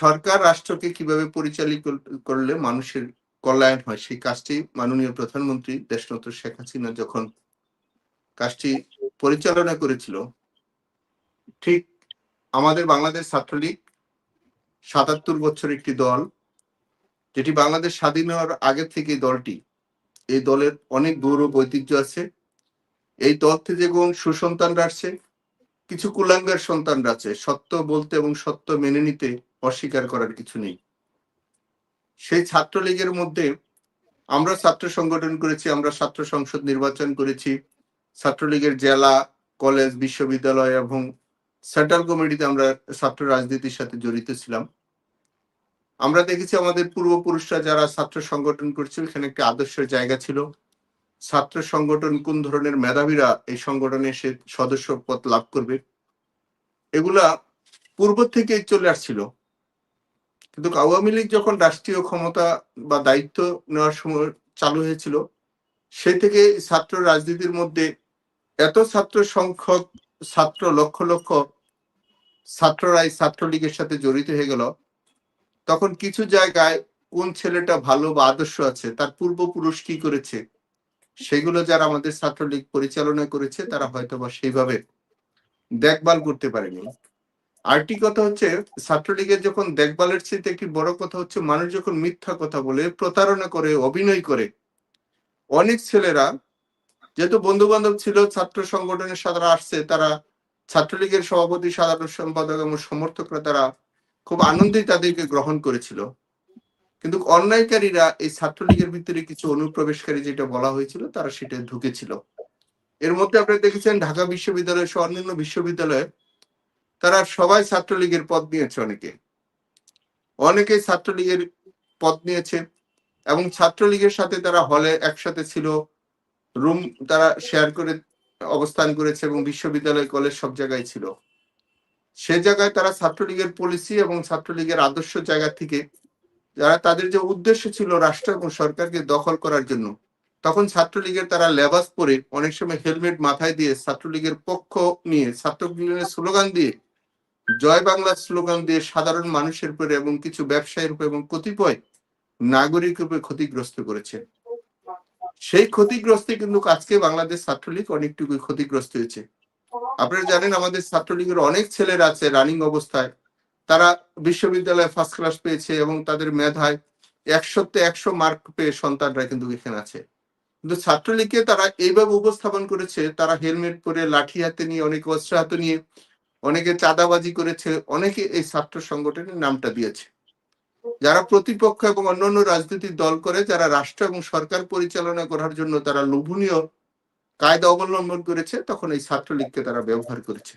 সরকার রাষ্ট্রকে কীভাবে পরিচালিত করলে মানুষের কল্যাণ হয়? সেই কাজটি মাননীয় প্রধানমন্ত্রী দেশনত শেখ হাসিনা যখন কাজটি পরিচালনা করেছিল, ঠিক আমাদের বাংলাদেশ ছাত্রলীগ সাতাত্তর বছর একটি দল, যেটি বাংলাদেশ স্বাধীন হওয়ার আগে থেকে দলটি, এই দলের অনেক গৌরব, ঐতিহ্য আছে। এই দল থেকে যেমন সুসন্তানরা আসছে, কিছু কুলাঙ্গার সন্তানরা আছে। সত্য বলতে এবং সত্য মেনে নিতে অস্বীকার করার কিছু নেই। সেই ছাত্রলীগের মধ্যে আমরা ছাত্র সংগঠন করেছি, আমরা ছাত্র সংসদ নির্বাচন করেছি। ছাত্রলীগের জেলা, কলেজ, বিশ্ববিদ্যালয় এবং সেন্ট্রাল কমিটিতে আমরা ছাত্র রাজনীতির সাথে জড়িত ছিলাম। আমরা দেখেছি আমাদের পূর্বপুরুষরা যারা ছাত্র সংগঠন করছিল, এখানে একটা আদর্শের জায়গা ছিল। ছাত্র সংগঠন কোন ধরনের মেধাবীরা এই সংগঠনে সে সদস্য পদ লাভ করবে? এগুলা পূর্ব থেকে চলে আসছিল। কিন্তু আওয়ামী লীগ যখন রাষ্ট্রীয় ক্ষমতা বা দায়িত্ব নেওয়ার সময় চালু হয়েছিল সেই থেকে ছাত্র রাজনীতির মধ্যে এত ছাত্র সংখ্যক, ছাত্র লক্ষ লক্ষ ছাত্ররাই ছাত্রলীগের সাথে জড়িত হয়ে গেল, তখন কিছু জায়গায় কোন ছেলেটা ভালো বা আদর্শ আছে, তার পূর্বপুরুষ কি করেছে, সেগুলো যারা আমাদের ছাত্রলীগ পরিচালনা করেছে, তারা হয়তো বা সেইভাবে দেখভাল করতে পারেনি। আরেকটি কথা হচ্ছে, ছাত্রলীগের যখন দেখভালের চেয়ে একটি বড় কথা হচ্ছে, মানুষ যখন মিথ্যা কথা বলে, প্রতারণা করে, অভিনয় করে, অনেক ছেলেরা যেহেতু বন্ধু বান্ধব ছিল, ছাত্র সংগঠনের সাথে আসছে, তারা ছাত্রলীগের সভাপতি, সাধারণ সম্পাদক এবং সমর্থকরা তারা খুব আনন্দেই তাদেরকে গ্রহণ করেছিল। কিন্তু অন্যায়কারীরা এই ছাত্রলীগের ভিতরে কিছু অনুপ্রবেশকারী যেটা বলা হয়েছিল, তারা সেটা ঢুকেছিল। এর মধ্যে আপনারা দেখেছেন, ঢাকা বিশ্ববিদ্যালয় সহ অন্যান্য বিশ্ববিদ্যালয়ে তারা সবাই ছাত্রলীগের পদ নিয়েছে অনেকে। অনেকে ছাত্রলীগের পদ নিয়েছে এবং ছাত্রলীগের সাথে তারা হলে একসাথে ছিল, রুম তারা শেয়ার করে অবস্থান করেছে এবং বিশ্ববিদ্যালয় কলেজ সব জায়গায় ছিল। সে জায়গায় তারা ছাত্রলীগের পলিসি এবং ছাত্রলীগের আদর্শ জায়গা থেকে যারা তাদের যে উদ্দেশ্য ছিল রাষ্ট্র এবং সরকারকে দখল করার জন্য, তখন ছাত্রলীগের তারা লেবাস পরে অনেক সময় হেলমেট মাথায় দিয়ে ছাত্রলীগের পক্ষ নিয়ে, ছাত্রলীগের স্লোগান দিয়ে জয় বাংলা স্লোগান দিয়ে সাধারণ মানুষের উপরে এবং কিছু ব্যবসায়ীর উপরে এবং কতিপয় নাগরিক উপরে ক্ষতিগ্রস্ত করেছে। সেই ক্ষতিগ্রস্তে কিন্তু আজকে বাংলাদেশ ছাত্রলীগ অনেকটুকু ক্ষতিগ্রস্ত হয়েছে। আপনারা জানেন, আমাদের ছাত্রলীগের অনেক ছেলেরা আছে রানিং অবস্থায়। তারা বিশ্ববিদ্যালয়ে ফার্স্ট ক্লাস পেয়েছে এবং তাদের মেধায় একশোতে একশো মার্ক পেয়ে সন্তানরা কিন্তু এখানে আছে। কিন্তু ছাত্রলীগকে তারা এইভাবে উপস্থাপন করেছে, তারা হেলমেট পরে লাঠি হাতে নিয়ে, অনেক অস্ত্র হাতে নিয়ে অনেকে চাঁদাবাজি করেছে, অনেকে এই ছাত্র সংগঠনের নামটা দিয়েছে। যারা প্রতিপক্ষ এবং অন্যান্য রাজনৈতিক দল করে, যারা রাষ্ট্র এবং সরকার পরিচালনা করার জন্য তারা লোভনীয় কায়দা অবলম্বন করেছে, তখন এই ছাত্রলীগকে তারা ব্যবহার করেছে।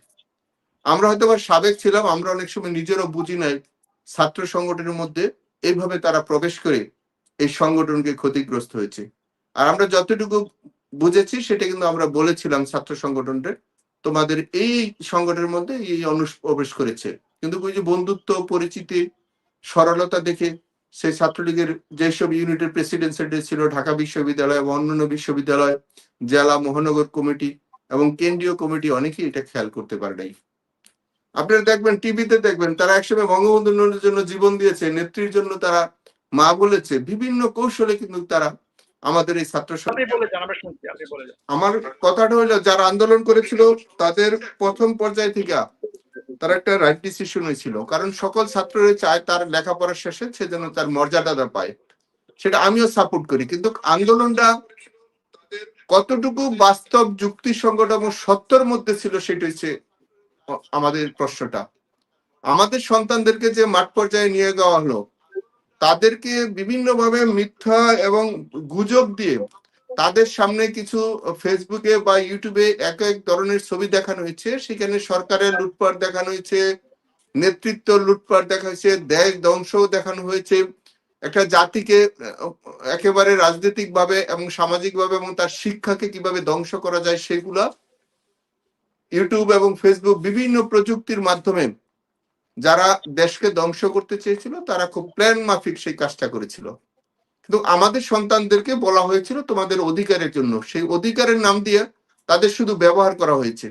আমরা হয়তো সাবেক ছিলাম, আমরা অনেক সময় নিজেরও বুঝি নাই ছাত্র সংগঠনের মধ্যে এইভাবে তারা প্রবেশ করে এই সংগঠনকে ক্ষতিগ্রস্ত হয়েছে। আর আমরা যতটুকু বুঝেছি, সেটা কিন্তু আমরা বলেছিলাম ছাত্র সংগঠনটা তোমাদের এই সংগঠনের মধ্যে এই অনুপ্রবেশ করেছে। কিন্তু ওই যে বন্ধুত্ব, পরিচিতি, সরলতা দেখে সেই ছাত্রলীগের যেসব ইউনিটের প্রেসিডেন্ট ছিল, ঢাকা বিশ্ববিদ্যালয় এবং অন্যান্য বিশ্ববিদ্যালয়, জেলা, মহানগর কমিটি এবং কেন্দ্রীয় কমিটি অনেকেই এটা খেয়াল করতে পারে নাই। আপনারা দেখবেন, টিভিতে দেখবেন, তারা একসময় বঙ্গবন্ধুর জন্য জীবন দিয়েছে, নেত্রীর জন্য তারা মা বলেছে, বিভিন্ন কৌশলে কিন্তু তারা আমাদের এই ছাত্র আমার কথাটা হলো যারা আন্দোলন করেছিল তাদের প্রথম পর্যায় থেকে তার একটা রাইট ডিসিশন হয়েছিল। কারণ সকল ছাত্ররা চায় তার লেখাপড়া শেষে সে যেন তার মর্যাদাটা পায়। সেটা আমিও সাপোর্ট করি। কিন্তু আন্দোলনটা কতটুকু বাস্তব যুক্তিসঙ্গত এবং সত্যর মধ্যে ছিল সেটা হচ্ছে আমাদের প্রশ্নটা। আমাদের সন্তানদেরকে যে মাঠ পর্যায়ে নিয়ে যাওয়া হলো তাদেরকে বিভিন্নভাবে মিথ্যা এবং গুজব দিয়ে তাদের সামনে কিছু ফেসবুকে বা ইউটিউবে এক এক ধরনের ছবি দেখানো হয়েছে। সেখানে সরকারের লুটপাট দেখানো হয়েছে, নেতৃত্ব লুটপাট দেখা হয়েছে, দেশ ধ্বংস দেখানো হয়েছে। একটা জাতিকে একেবারে রাজনৈতিক ভাবে এবং সামাজিক ভাবে এবং তার শিক্ষাকে কীভাবে ধ্বংস করা যায় সেগুলা ইউটিউব এবং ফেসবুক বিভিন্ন প্রযুক্তির মাধ্যমে যারা দেশকে ধ্বংস করতে চেয়েছিল, তারা খুব প্ল্যান মাফিক সেই কাজটা করেছিল। কিন্তু আমাদের সন্তানদেরকে বলা হয়েছিল তোমাদের অধিকারের জন্য। সেই অধিকারের নাম দিয়ে তাদের শুধু ব্যবহার করা হয়েছে।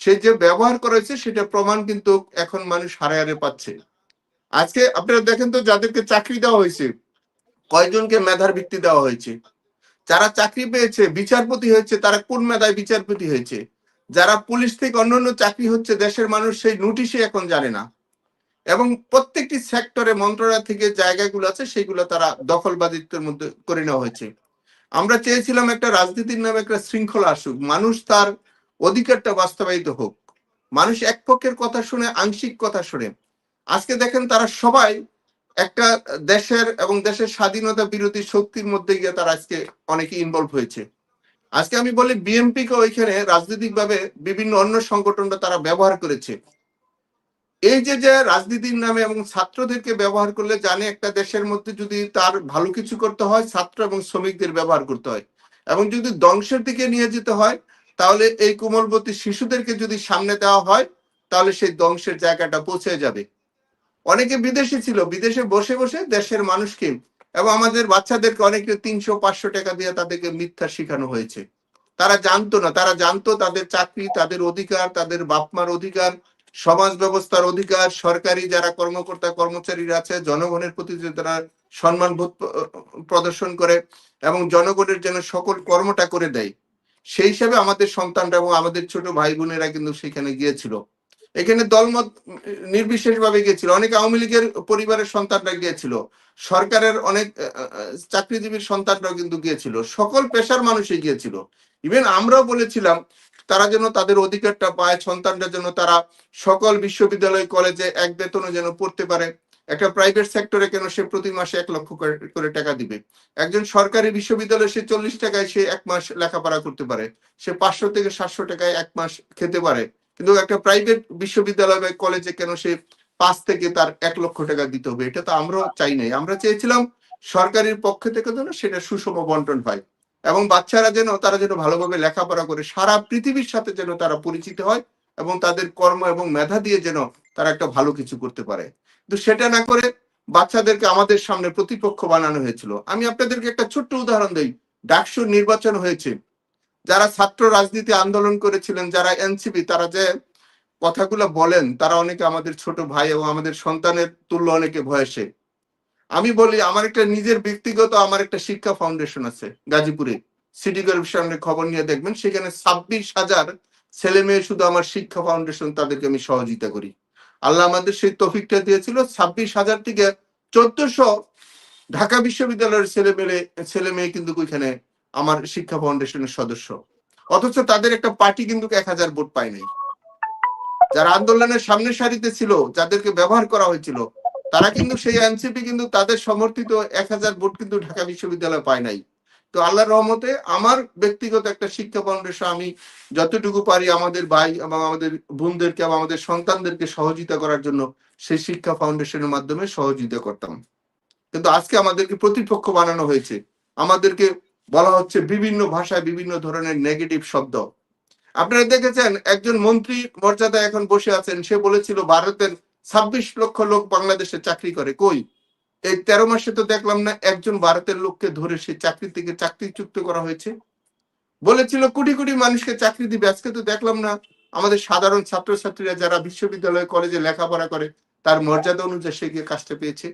সে যে ব্যবহার করা হয়েছে সেটা প্রমাণ কিন্তু এখন মানুষ হারে হারে পাচ্ছে। আজকে আপনারা দেখেন তো যাদেরকে চাকরি দেওয়া হয়েছে, কয়জনকে মেধার ভিত্তি দেওয়া হয়েছে? যারা চাকরি পেয়েছে, বিচারপতি হয়েছে, তারা কোন মেধায় বিচারপতি হয়েছে? যারা পুলিশ থেকে অন্যান্য চাকরি হচ্ছে, দেশের মানুষ সেই নোটিশে এখন জানে না। এবং প্রত্যেকটি সেক্টরে মন্ত্রণালয় থেকে জায়গাগুলো আছে, সেগুলো তারা দখলবাদিত্বের মধ্যে করে নেওয়া হয়েছে। আমরা চেয়েছিলাম একটা রাজনীতির নামে একটা শৃঙ্খলা আসুক, মানুষ তার অধিকারটা বাস্তবায়িত হোক। মানুষ এক পক্ষের কথা শুনে, আংশিক কথা শুনে। আজকে দেখেন তারা সবাই একটা দেশের এবং দেশের স্বাধীনতা বিরোধী শক্তির মধ্যে গিয়ে তারা আজকে অনেকে ইনভলভ হয়েছে। আজকে আমি বলি বিএনপি কে ওইখানে রাজনৈতিক ভাবে বিভিন্ন অন্য সংগঠনটা তারা ব্যবহার করেছে। এই যে যে রাজনীতির নামে এবং ছাত্রদেরকে ব্যবহার করলে জানে একটা দেশের মধ্যে যদি তার ভালো কিছু করতে হয়, ছাত্র এবং শ্রমিকদের ব্যবহার করতে হয়। এবং যদি ধ্বংসের দিকে নিয়ে যেতে হয়, তাহলে এই কোমলবতী শিশুদেরকে যদি সামনে দেওয়া হয়, তাহলে সেই ধ্বংসের জায়গাটা পৌঁছে যাবে। অনেকে বিদেশি ছিল, বিদেশে বসে বসে দেশের মানুষকে এবং আমাদের বাচ্চাদেরকে অনেকে তিনশো, পাঁচশো টাকা দিয়ে তাদেরকে মিথ্যা শেখানো হয়েছে। তারা জানতো না, তারা জানতো তাদের চাকরি, তাদের অধিকার, তাদের বাপমার অধিকার সমাজ ব্যবস্থার অধিকার, সরকারি যারা কর্মকর্তা, কর্মচারীরা আছে, জনগণের প্রতি যে তারা সম্মানবোধ প্রদর্শন করে এবং জনগণের জন্য সকল কর্মটা করে দেয়, সেই হিসাবে আমাদের সন্তানরা এবং আমাদের ছোট ভাই বোনেরা কিন্তু সেখানে গিয়েছিল। এখানে দলমত নির্বিশেষ ভাবে গিয়েছিল। অনেক আওয়ামী লীগের পরিবারের সন্তানরা গিয়েছিল। সরকারের অনেক চাকরিজীবীর সন্তানরাও কিন্তু গিয়েছিল। সকল পেশার মানুষই গিয়েছিল। ইভেন আমরাও বলেছিলাম তারা যেন তাদের অধিকারটা পায়, সন্তানরা যেন তারা সকল বিশ্ববিদ্যালয়, কলেজে এক বেতনে যেন পড়তে পারে। একটা প্রাইভেট সেক্টরে কেন সে প্রতি মাসে এক লক্ষ করে টাকা দিবে? একজন সরকারি বিশ্ববিদ্যালয়ে সে চল্লিশ টাকায় সে এক মাস লেখাপড়া করতে পারে। সে পাঁচশো থেকে সাতশো টাকায় এক মাস খেতে পারে। কিন্তু একটা প্রাইভেট বিশ্ববিদ্যালয় বা কলেজে কেন সে পাঁচ থেকে তার এক লক্ষ টাকা দিতে হবে? এটা তো আমরাও চাই নাই। আমরা চেয়েছিলাম সরকারের পক্ষ থেকে যেন সেটা সুষম বন্টন হয় এবং বাচ্চারা যেন, তারা যেন ভালোভাবে লেখাপড়া করে, সারা পৃথিবীর সাথে যেন তারা পরিচিত হয় এবং তাদের কর্ম এবং মেধা দিয়ে যেন তারা একটা ভালো কিছু করতে পারে। কিন্তু সেটা না করে বাচ্চাদেরকে আমাদের সামনে প্রতিপক্ষ বানানো হয়েছিল। আমি আপনাদেরকে একটা ছোট্ট উদাহরণ দিই। ডাকসুর নির্বাচন হয়েছে। যারা ছাত্র রাজনীতি আন্দোলন করেছিলেন, যারা এনসিপি, তারা যে কথাগুলো বলেন, তারা অনেকে আমাদের ছোট ভাই এবং আমাদের সন্তানের তুল্য অনেকে বয়সে। আমি বলি, আমার একটা নিজের ব্যক্তিগত, আমার একটা শিক্ষা ফাউন্ডেশন আছে, গাজীপুরে। সিটি কর্পোরেশনের খবর নিয়ে দেখবেন, সেখানে ছাব্বিশ হাজার ছেলে মেয়ে শুধু আমার শিক্ষা ফাউন্ডেশন তাদেরকে আমি সহযোগিতা করি। আল্লাহ আমাদের সেই তফিকটা দিয়েছিল, ছাব্বিশ হাজার থেকে চোদ্দশো ঢাকা বিশ্ববিদ্যালয়ের ছেলে মেয়ে ছেলে মেয়ে কিন্তু ওইখানে আমার শিক্ষা ফাউন্ডেশনের সদস্য। অথচ তাদের একটা পার্টি কিন্তু এক হাজার ভোট পায় নাই যারা আন্দোলনের সামনের সারিতে ছিল, যাদেরকে ব্যবহার করা হয়েছিল তারা কিন্তু সেই এনসিপি কিন্তু তাদের সমর্থিত এক হাজার ভোট কিন্তু ঢাকা বিশ্ববিদ্যালয় পায় নাই। তো আল্লাহর রহমতে আমার ব্যক্তিগত একটা শিক্ষা ফাউন্ডেশন আমি যতটুকু পারি আমাদের ভাই এবং আমাদের বোনদেরকে এবং আমাদের সন্তানদেরকে সহযোগিতা করার জন্য সেই শিক্ষা ফাউন্ডেশনের মাধ্যমে সহযোগিতা করতাম। কিন্তু আজকে আমাদেরকে প্রতিপক্ষ বানানো হয়েছে। আমাদেরকে বলা হচ্ছে বিভিন্ন ভাষায় বিভিন্ন ধরনের নেগেটিভ শব্দ। আপনারা দেখেছেন একজন মন্ত্রী মর্যাদা এখন বসে আছেন। সে বলেছিল, ভারতের ছাব্বিশ লক্ষ লোক বাংলাদেশে চাকরি করে। কই? এই তেরো মাসে তো দেখলাম না একজন ভারতের লোককে ধরে সে চাকরি থেকে চাকরিচ্যুত করা হয়েছে। বলেছিল কোটি কোটি মানুষকে চাকরি দিবে। আজকে তো দেখলাম না আমাদের সাধারণ ছাত্রছাত্রীরা যারা বিশ্ববিদ্যালয়, কলেজে লেখাপড়া করে, তার মর্যাদা অনুযায়ী সে গিয়ে কাজটা পেয়েছে।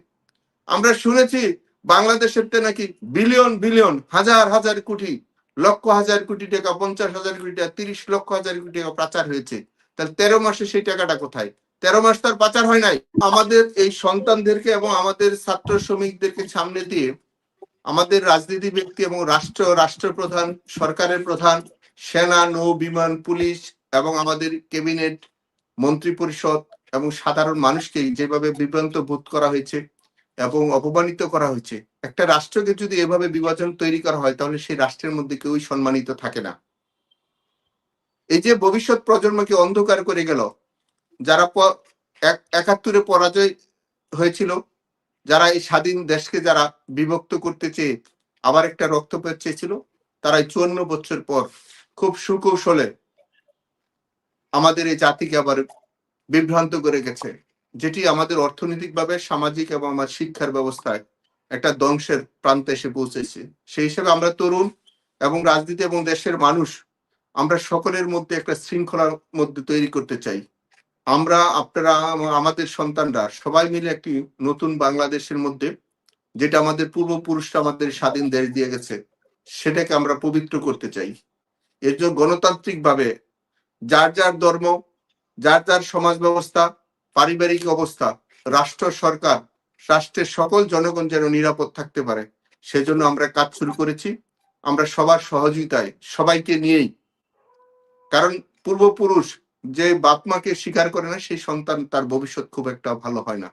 আমরা শুনেছি বাংলাদেশের নাকি বিলিয়ন বিলিয়ন, হাজার হাজার কোটি, লক্ষ হাজার কোটি টাকা, পঞ্চাশ হাজার কোটি টাকা, তিরিশ লক্ষ হাজার কোটি টাকা পাচার হয়েছে। তাহলে তেরো মাসে সেই টাকাটা কোথায়? তেরো মাস তার পাচার হয় নাই। আমাদের এই সন্তানদেরকে এবং আমাদের ছাত্র শ্রমিকদেরকে সামনে দিয়ে আমাদের রাজনীতি ব্যক্তি এবং রাষ্ট্র, রাষ্ট্রপ্রধান, সরকারের প্রধান, সেনা, নৌ, বিমান, পুলিশ এবং আমাদের ক্যাবিনেট মন্ত্রী পরিষদ এবং সাধারণ মানুষকে যেভাবে বিভ্রান্ত বোধ করা হয়েছে এবং অপমানিত করা হয়েছে, একটা রাষ্ট্রকে যদি এভাবে বিভাজন তৈরি করা হয়, তাহলে সেই রাষ্ট্রের মধ্যে কেউই সম্মানিত থাকে না। এই যে ভবিষ্যৎ প্রজন্মকে অন্ধকার করে গেল যারা একাত্তরে পরাজয় হয়েছিল, যারা এই স্বাধীন দেশকে যারা বিভক্ত করতে চেয়ে আবার একটা রক্তপাত চেয়েছিল, তারা চুয়ান্ন বছর পর খুব সুকৌশলে আমাদের এই জাতিকে আবার বিভ্রান্ত করে গেছে, যেটি আমাদের অর্থনৈতিকভাবে, সামাজিক এবং আমার শিক্ষার ব্যবস্থায় একটা ধ্বংসের প্রান্তে এসে পৌঁছেছে। সেই হিসেবে আমরা তরুণ এবং রাজনীতি এবং দেশের মানুষ, আমরা সকলের মধ্যে একটা শৃঙ্খলার মধ্যে তৈরি করতে চাই। আমরা, আপনারা আমাদের সন্তানরা সবাই মিলে একটি নতুন বাংলাদেশের মধ্যে, যেটা আমাদের পূর্বপুরুষরা আমাদের স্বাধীন দেশ দিয়ে গেছে, সেটাকে আমরা পবিত্র করতে চাই। এর জন্য গণতান্ত্রিক ভাবে যার যার ধর্ম, যার যার সমাজ ব্যবস্থা, পারিবারিক অবস্থা, রাষ্ট্র সরকার, রাষ্ট্রের সকল জনগণ যেন নিরাপদ থাকতে পারে, সেজন্য আমরা কাজ শুরু করেছি। আমরা সবার সহযোগিতায় সবাইকে নিয়েই, কারণ পূর্বপুরুষ যে বাপ মাকে স্বীকার করে না, সেই সন্তান তার ভবিষ্যৎ খুব একটা ভালো হয় না।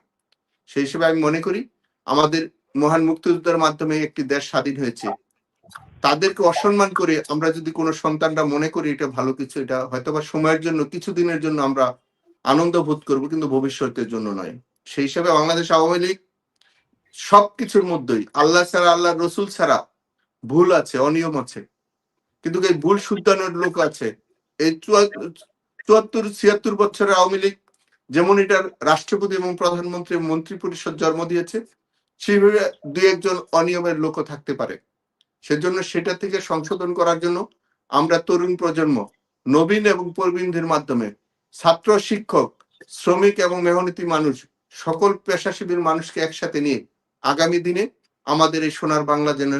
সেই হিসেবে আমি মনে করি, আমাদের মহান মুক্তিযুদ্ধের মাধ্যমে একটি দেশ স্বাধীন হয়েছে। তাদেরকে অসম্মান করে আমরা যদি কোনো সন্তানরা মনে করি এটা ভালো কিছু, এটা হয়তোবা সময়ের জন্য কিছুদিনের জন্য আমরা আনন্দ বোধ করব, কিন্তু ভবিষ্যতের জন্য নয়। সেই হিসাবে বাংলাদেশ আওয়ামী লীগ সবকিছুর মধ্যেই, আল্লাহ ছাড়া আল্লাহ রসুল ছাড়া ভুল আছে, অনিয়ম আছে। কিন্তু এই ভুল শুদ্ধানোর লোক আছে। এই চুয়াত্তর, ছিয়াত্তর বছরের আওয়ামী লীগ যেমন এটার রাষ্ট্রপতি এবং প্রধানমন্ত্রী মন্ত্রী পরিষদ জন্ম দিয়েছে, সেইভাবে দুই একজন অনিয়মের লোকও থাকতে পারে। সেজন্য সেটা থেকে সংশোধন করার জন্য আমরা তরুণ প্রজন্ম, নবীন এবং প্রবীণদের মাধ্যমে ছাত্র, শিক্ষক, শ্রমিক এবং মেহনতি মানুষ, সকল পেশাজীবীর মানুষকে একসাথে নিয়ে আগামী দিনে আমাদের এই সোনার বাংলা যেন,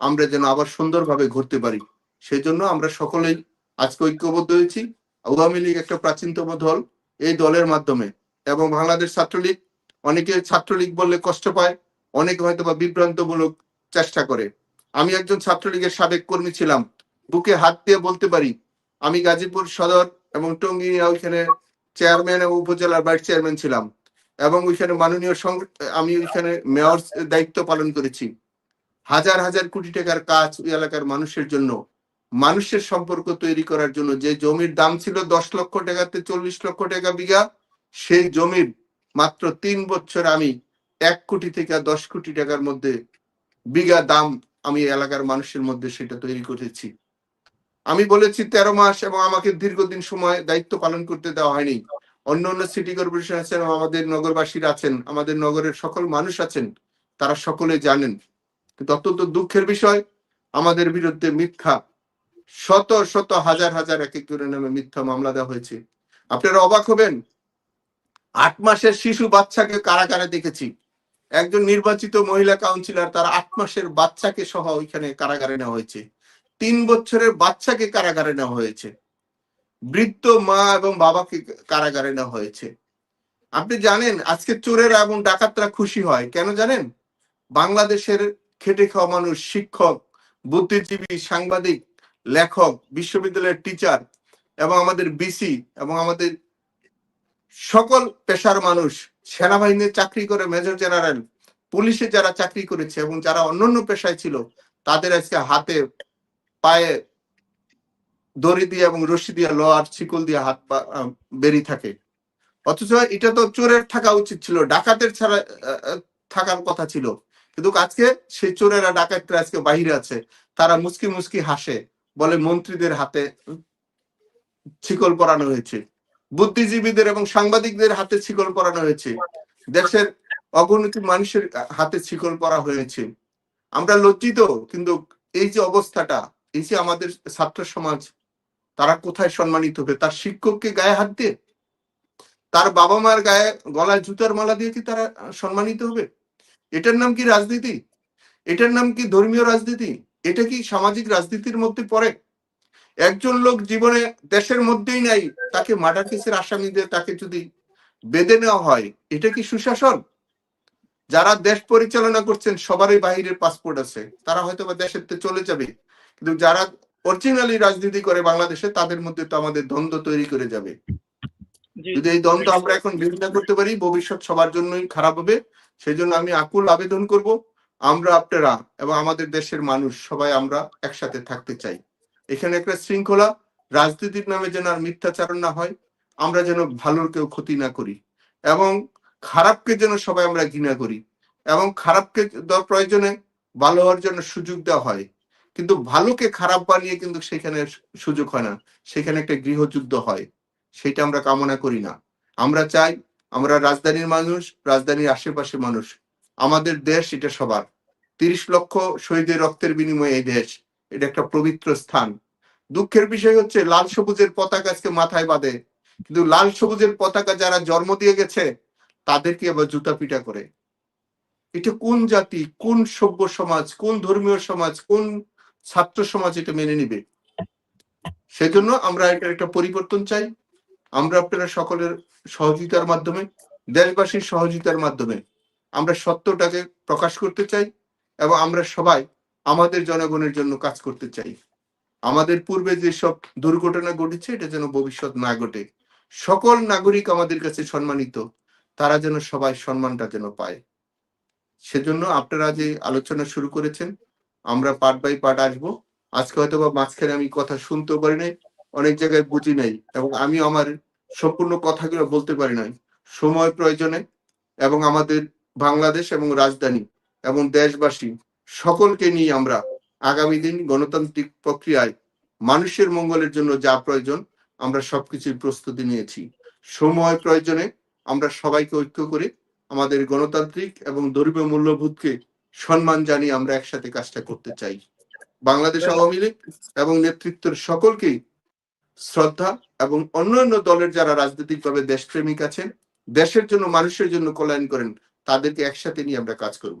আমরা যেন আবার সুন্দরভাবে ঘুরতে পারি। সেই জন্য আমরা সকলেই আজকে ঐক্যবদ্ধ হয়েছি। আওয়ামী লীগ একটা প্রাচীনতম দল এই দলের মাধ্যমে। এবং বাংলাদেশ ছাত্রলীগ, অনেকে ছাত্রলীগ বললে কষ্ট পায়, অনেকে হয়তো বা বিভ্রান্তমূলক চেষ্টা করে। আমি একজন ছাত্রলীগের সাবেক কর্মী ছিলাম। বুকে হাত দিয়ে বলতে পারি, আমি গাজীপুর সদর এবং টঙ্গী ওইখানে চেয়ারম্যান এবং উপজেলার ভাইস চেয়ারম্যান ছিলাম। এবং ওইখানে মাননীয় আমি ওইখানে মেয়র দায়িত্ব পালন করেছি। হাজার হাজার কোটি টাকার কাজ ওই এলাকার মানুষের জন্য। মানুষের সম্পর্ক তৈরি করার জন্য যে জমির দাম ছিল দশ লক্ষ টাকাতে চল্লিশ লক্ষ টাকা বিঘা, সেই জমির মাত্র তিন বছর আমি এক কোটি থেকে দশ কোটি টাকার মধ্যে বিঘা দাম আমি এলাকার মানুষের মধ্যে সেটা তৈরি করেছি। আমি বলেছি তেরো মাস এবং আমাকে দীর্ঘদিন সময় দায়িত্ব পালন করতে দেওয়া হয়নি। অন্য অন্য সিটি কর্পোরেশন আছেন, আমাদের নগরবাসীরা আছেন, আমাদের নগরের সকল মানুষ আছেন, তারা সকলে জানেন। কিন্তু অত্যন্ত দুঃখের বিষয়, আমাদের বিরুদ্ধে মিথ্যা শত শত হাজার হাজার এক এক করে নামে মিথ্যা মামলা দেওয়া হয়েছে। আপনারা অবাক হবেন, আট মাসের শিশু বাচ্চাকে কারাগারে দেখেছি। একজন নির্বাচিত মহিলা কাউন্সিলর তার আট মাসের বাচ্চাকে সহ ওইখানে কারাগারে নেওয়া হয়েছে। তিন বছরের বাচ্চাকে কারাগারে নেওয়া হয়েছে। বৃদ্ধ মা এবং বাবাকে কারাগারে নেওয়া হয়েছে। আপনি জানেন, আজকে চোরেরা এবং ডাকাতরা খুশি হয়। কেন জানেন? বাংলাদেশের খেটে খাওয়া মানুষ শিক্ষক, বুদ্ধিজীবী, সাংবাদিক লেখক, বিশ্ববিদ্যালয়ের টিচার এবং আমাদের বিসি এবং আমাদের সকল পেশার মানুষ, সেনাবাহিনীর চাকরি করে মেজর জেনারেল পুলিশে যারা চাকরি করেছে এবং যারা অন্যান্য পেশায় ছিল, তাদের আজকে হাতে পায়ে দড়ি দিয়ে এবং রশি দিয়ে, লোহার শিকল দিয়ে হাত পা বেরিয়ে থাকে। অথচ এটা তো চোরের থাকা উচিত ছিল, ডাকাতের ছাড়া থাকার কথা ছিল। কিন্তু আজকে সেই চোরেরা, ডাকাতরা আজকে বাহিরে আছে, তারা মুসকি মুসকি হাসে। বলে মন্ত্রীদের হাতে শিকল পরানো হয়েছে। বুদ্ধিজীবীদের এবং সাংবাদিকদের হাতে শিকল পরানো হয়েছে। দেশের অগণিত মানুষের হাতে শিকল পরা হয়েছে। আমরা লজ্জিত, কিন্তু এই যে অবস্থাটা, এই যে আমাদের ছাত্র সমাজ, তারা কোথায় সম্মানিত হবে তার শিক্ষককে গায়ে হাত দিয়ে? তার বাবা মার গায়ে, গলায় জুতার মালা দিয়ে কি তারা সম্মানিত হবে? এটার নাম কি রাজনীতি? এটার নাম কি ধর্মীয় রাজনীতি? এটা কি সামাজিক রাজনীতির মধ্যে পড়ে? একজন লোক জীবনে দেশের মধ্যেই নাই তাকে মার্ডার কেসের আসামিদের তাকে যদি বেঁধে নেওয়া হয় এটা কি সুশাসন? যারা দেশ পরিচালনা করছেন সবারই বাহিরের পাসপোর্ট আছে তারা হয়তো বা দেশের চলে যাবে। কিন্তু যারা অরিজিনালি রাজনীতি করে বাংলাদেশে তাদের মধ্যে তো আমাদের দ্বন্দ্ব তৈরি করে যাবে। যদি এই দ্বন্দ্ব আমরা এখন বিরোধিতা করতে পারি ভবিষ্যৎ সবার জন্যই খারাপ হবে। সেই জন্য আমি আকুল আবেদন করব। আমরা আপনারা এবং আমাদের দেশের মানুষ, সবাই আমরা একসাথে থাকতে চাই। এখানে একটা শৃঙ্খলা, রাজনীতির নামে যেন আর মিথ্যাচারণ না হয়, আমরা যেন ভালোর কেউ ক্ষতি না করি এবং খারাপকে যেন সবাই আমরা ঘৃণা করি এবং খারাপকে প্রয়োজনে ভালো হওয়ার জন্য সুযোগ দেওয়া হয়। কিন্তু ভালোকে খারাপ বানিয়ে কিন্তু সেখানে সুযোগ হয় না, সেখানে একটা গৃহযুদ্ধ হয়, সেটা আমরা কামনা করি না। আমরা চাই আমরা রাজধানীর মানুষ, রাজধানীর আশেপাশে মানুষ আমাদের দেশ এটা সবার। তিরিশ লক্ষ শহীদের রক্তের বিনিময়ে এই দেশ, এটা একটা পবিত্র স্থান। দুঃখের বিষয় হচ্ছে, লাল সবুজের পতাকা আজকে মাথায় বাঁধে। কিন্তু লাল সবুজের পতাকা যারা জন্ম দিয়ে গেছে, তাদেরকে আবার জুতা পিটা করে। এটা কোন জাতি, কোন সভ্য সমাজ, কোন ধর্মীয় সমাজ, কোন ছাত্র সমাজ এটা মেনে নিবে? সেজন্য আমরা এটার একটা পরিবর্তন চাই। আমরা আপনারা সকলের সহযোগিতার মাধ্যমে, দেশবাসীর সহযোগিতার মাধ্যমে আমরা সত্যটাকে প্রকাশ করতে চাই এবং আমরা সবাই আমাদের জনগণের জন্য কাজ করতে চাই। আমাদের পূর্বে যেসব দুর্ঘটনা ঘটেছে, এটা যেন ভবিষ্যৎ না ঘটে। সকল নাগরিক আমাদের কাছে সম্মানিত, তারা যেন সবাই সম্মানটা যেন পায়। সেজন্য আপনারা যে আলোচনা শুরু করেছেন, আমরা পার্ট বাই পার্ট আসব। আজকে হয়তো বা মাঝখানে আমি কথা শুনতেও পারি নাই, অনেক জায়গায় বুঝি নাই, এবং আমি আমার সম্পূর্ণ কথাগুলো বলতে পারি নাই। সময় প্রয়োজনে, এবং আমাদের বাংলাদেশ এবং রাজধানী এবং দেশবাসী সকলকে নিয়ে আমরা আগামী দিন গণতান্ত্রিক প্রক্রিয়ায় মানুষের মঙ্গলের জন্য যা প্রয়োজন, আমরা সবকিছুর প্রস্তুতি নিয়েছি। সময় প্রয়োজনে আমরা সবাইকে ঐক্য করে আমাদের গণতান্ত্রিক এবং ধর্মীয় মূল্যবোধকে সম্মান জানিয়ে আমরা একসাথে কাজটা করতে চাই। বাংলাদেশ আওয়ামী লীগ এবং নেতৃত্বের সকলকেই শ্রদ্ধা এবং অন্যান্য দলের যারা রাজনৈতিকভাবে দেশপ্রেমিক আছেন, দেশের জন্য, মানুষের জন্য কল্যাণ করেন তাদেরকে একসাথে নিয়ে আমরা কাজ করব।